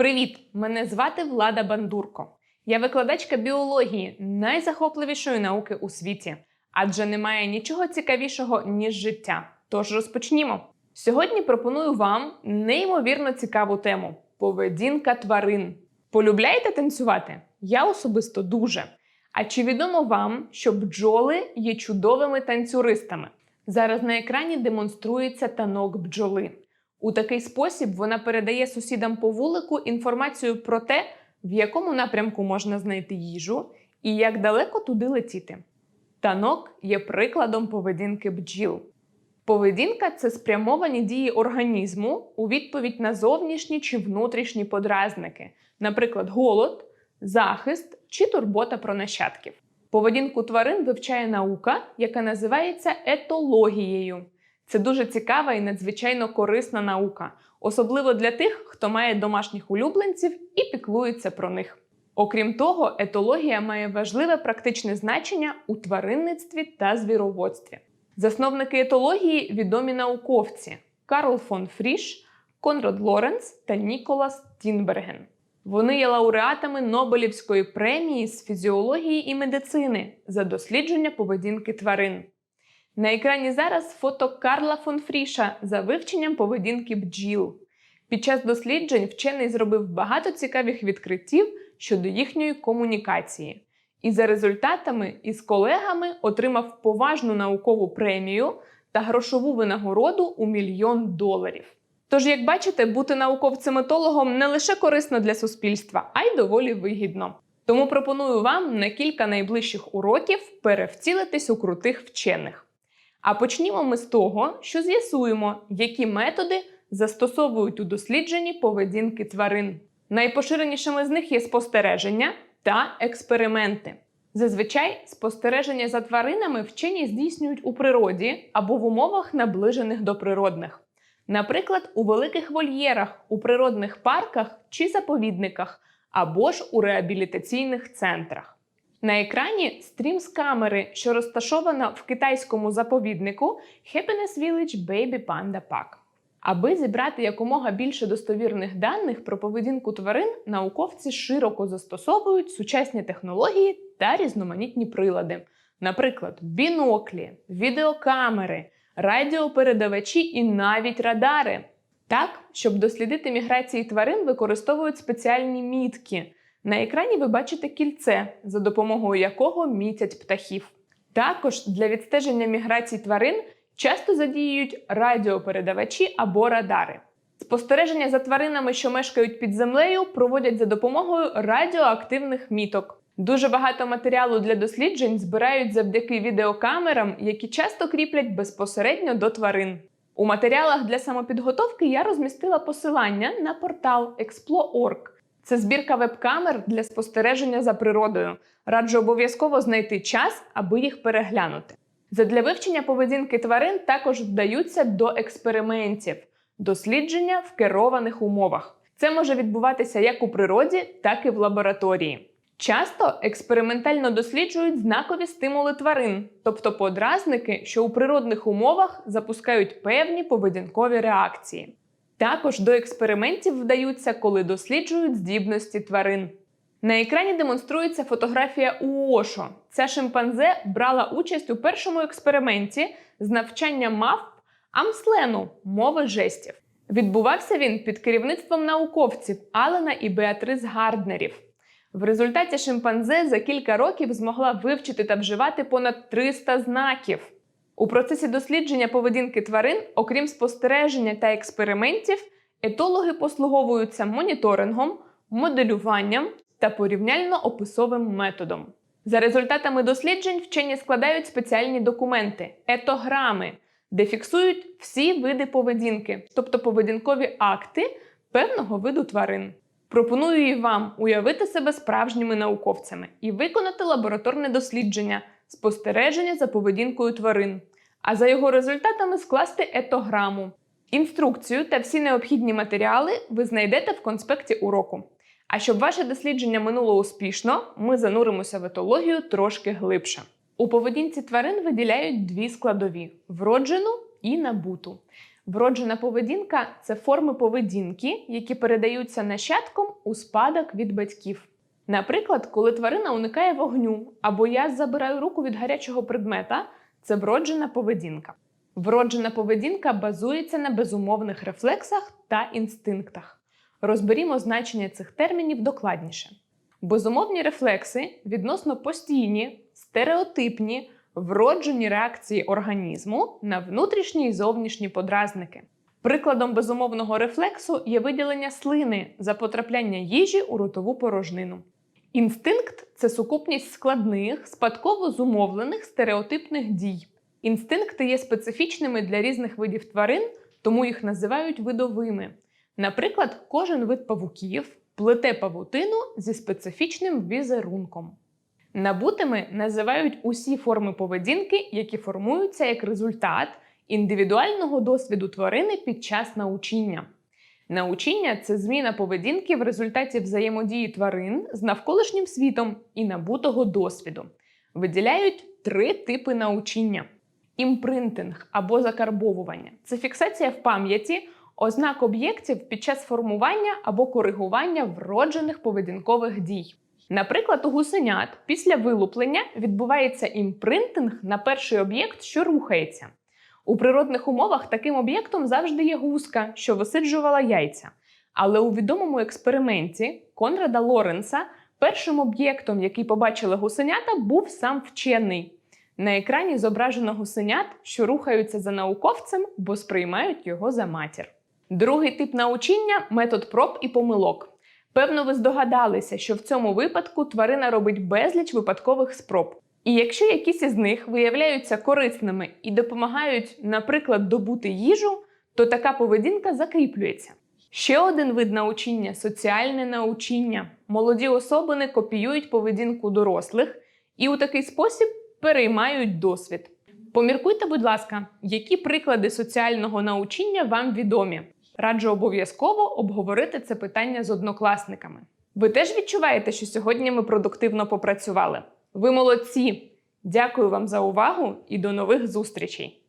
Привіт! Мене звати Влада Бандурко. Я викладачка біології, найзахопливішої науки у світі. Адже немає нічого цікавішого, ніж життя. Тож розпочнімо. Сьогодні пропоную вам неймовірно цікаву тему поведінка тварин. Полюбляєте танцювати? Я особисто дуже. А чи відомо вам, що бджоли є чудовими танцюристами? Зараз на екрані демонструється танок бджоли. У такий спосіб вона передає сусідам по вулику інформацію про те, в якому напрямку можна знайти їжу і як далеко туди летіти. Танок є прикладом поведінки бджіл. Поведінка це спрямовані дії організму у відповідь на зовнішні чи внутрішні подразники, наприклад, голод, захист чи турбота про нащадків. Поведінку тварин вивчає наука, яка називається етологією. Це дуже цікава і надзвичайно корисна наука, особливо для тих, хто має домашніх улюбленців і піклується про них. Окрім того, етологія має важливе практичне значення у тваринництві та звіроводстві. Засновники етології відомі науковці Карл фон Фріш, Конрад Лоренц та Ніколас Тінберген. Вони є лауреатами Нобелівської премії з фізіології і медицини за дослідження поведінки тварин. На екрані зараз фото Карла фон Фріша за вивченням поведінки бджіл. Під час досліджень вчений зробив багато цікавих відкриттів щодо їхньої комунікації. І за результатами із колегами отримав поважну наукову премію та грошову винагороду у мільйон доларів. Тож, як бачите, бути науковцем-етологом не лише корисно для суспільства, а й доволі вигідно. Тому пропоную вам на кілька найближчих уроків перевцілитись у крутих вчених. А почнімо ми з того, що з'ясуємо, які методи застосовують у дослідженні поведінки тварин. Найпоширенішими з них є спостереження та експерименти. Зазвичай спостереження за тваринами вчені здійснюють у природі або в умовах, наближених до природних. Наприклад, у великих вольєрах, у природних парках чи заповідниках, або ж у реабілітаційних центрах. На екрані стрім з камери, що розташована в китайському заповіднику Happiness Village Baby Panda Park. Аби зібрати якомога більше достовірних даних про поведінку тварин, науковці широко застосовують сучасні технології та різноманітні прилади, наприклад, біноклі, відеокамери, радіопередавачі і навіть радари. Так, щоб дослідити міграції тварин, використовують спеціальні мітки. На екрані ви бачите кільце, за допомогою якого мітять птахів. Також для відстеження міграцій тварин часто задіюють радіопередавачі або радари. Спостереження за тваринами, що мешкають під землею, проводять за допомогою радіоактивних міток. Дуже багато матеріалу для досліджень збирають завдяки відеокамерам, які часто кріплять безпосередньо до тварин. У матеріалах для самопідготовки я розмістила посилання на портал Explo.org. Це збірка веб-камер для спостереження за природою. Раджу обов'язково знайти час, аби їх переглянути. Задля вивчення поведінки тварин також вдаються до експериментів, дослідження в керованих умовах. Це може відбуватися як у природі, так і в лабораторії. Часто експериментально досліджують знакові стимули тварин, тобто подразники, що у природних умовах запускають певні поведінкові реакції. Також до експериментів вдаються, коли досліджують здібності тварин. На екрані демонструється фотографія Уошо. Ця шимпанзе брала участь у першому експерименті з навчання мавп Амслену мови жестів. Відбувався він під керівництвом науковців Алена і Беатрис Гарднерів. В результаті шимпанзе за кілька років змогла вивчити та вживати понад 300 знаків. У процесі дослідження поведінки тварин, окрім спостереження та експериментів, етологи послуговуються моніторингом, моделюванням та порівняльно-описовим методом. За результатами досліджень вчені складають спеціальні документи етограми, де фіксують всі види поведінки, тобто поведінкові акти певного виду тварин. Пропоную і вам уявити себе справжніми науковцями і виконати лабораторне дослідження, спостереження за поведінкою тварин, а за його результатами скласти етограму. Інструкцію та всі необхідні матеріали ви знайдете в конспекті уроку. А щоб ваше дослідження минуло успішно, ми зануримося в етологію трошки глибше. У поведінці тварин виділяють дві складові: вроджену і набуту. Вроджена поведінка це форми поведінки, які передаються нащадком у спадок від батьків. Наприклад, коли тварина уникає вогню або я забираю руку від гарячого предмета, це вроджена поведінка. Вроджена поведінка базується на безумовних рефлексах та інстинктах. Розберімо значення цих термінів докладніше. Безумовні рефлекси відносно постійні, стереотипні, вроджені реакції організму на внутрішні і зовнішні подразники. Прикладом безумовного рефлексу є виділення слини за потрапляння їжі у ротову порожнину. Інстинкт це сукупність складних, спадково зумовлених стереотипних дій. Інстинкти є специфічними для різних видів тварин, тому їх називають видовими. Наприклад, кожен вид павуків плете павутину зі специфічним візерунком. Набутими називають усі форми поведінки, які формуються як результат індивідуального досвіду тварини під час научіння. Научіння це зміна поведінки в результаті взаємодії тварин з навколишнім світом і набутого досвіду. Виділяють три типи научіння: імпринтинг або закарбовування це фіксація в пам'яті ознак об'єктів під час формування або коригування вроджених поведінкових дій. Наприклад, у гусенят після вилуплення відбувається імпринтинг на перший об'єкт, що рухається. У природних умовах таким об'єктом завжди є гуска, що висиджувала яйця. Але у відомому експерименті Конрада Лоренса першим об'єктом, який побачили гусенята, був сам вчений. На екрані зображено гусенят, що рухаються за науковцем, бо сприймають його за матір. Другий тип научіння метод проб і помилок. Певно, ви здогадалися, що в цьому випадку тварина робить безліч випадкових спроб. І якщо якісь із них виявляються корисними і допомагають, наприклад, добути їжу, то така поведінка закріплюється. Ще один вид научіння соціальне научіння. Молоді особини копіюють поведінку дорослих і у такий спосіб переймають досвід. Поміркуйте, будь ласка, які приклади соціального научіння вам відомі. Раджу обов'язково обговорити це питання з однокласниками. Ви теж відчуваєте, що сьогодні ми продуктивно попрацювали? Ви молодці! Дякую вам за увагу і до нових зустрічей!